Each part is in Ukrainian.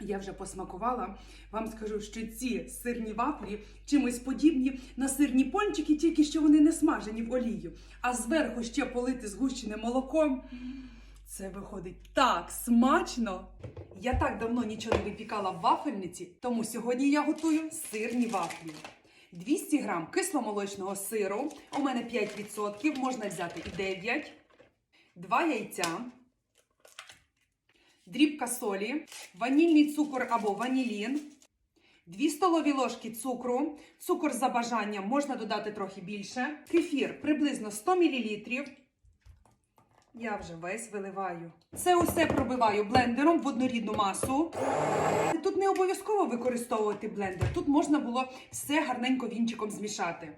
Я вже посмакувала. Вам скажу, що ці сирні вафлі чимось подібні на сирні пончики, тільки що вони не смажені в олію, а зверху ще полити згущене молоком. Це виходить так смачно. Я так давно нічого не випікала в вафельниці, тому сьогодні я готую сирні вафлі. 200 грам кисломолочного сиру. У мене 5%, можна взяти і 9. 2 яйця, дрібка солі, ванільний цукор або ванілін, 2 столові ложки цукру, цукор за бажанням можна додати трохи більше, кефір приблизно 100 мл. Я вже весь виливаю. Це усе пробиваю блендером в однорідну масу. Тут не обов'язково використовувати блендер. Тут можна було все гарненько вінчиком змішати.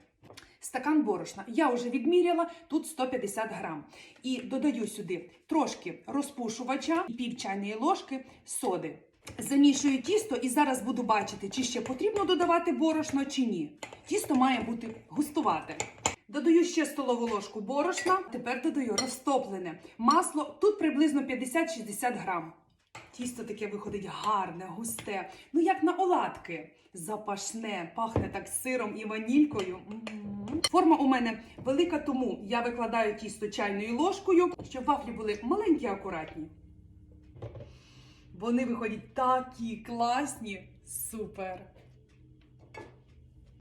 Стакан борошна. Я вже відміряла, тут 150 грам. І додаю сюди трошки розпушувача і пів чайної ложки соди. Замішую тісто і зараз буду бачити, чи ще потрібно додавати борошно, чи ні. Тісто має бути густувате. Додаю ще столову ложку борошна. Тепер додаю розтоплене масло. Тут приблизно 50-60 грам. Тісто таке виходить гарне, густе. Ну як на оладки. Запашне, пахне так сиром і ванількою. М. Форма у мене велика, тому я викладаю тісто чайною ложкою, щоб вафлі були маленькі, акуратні. Вони виходять такі класні. Супер!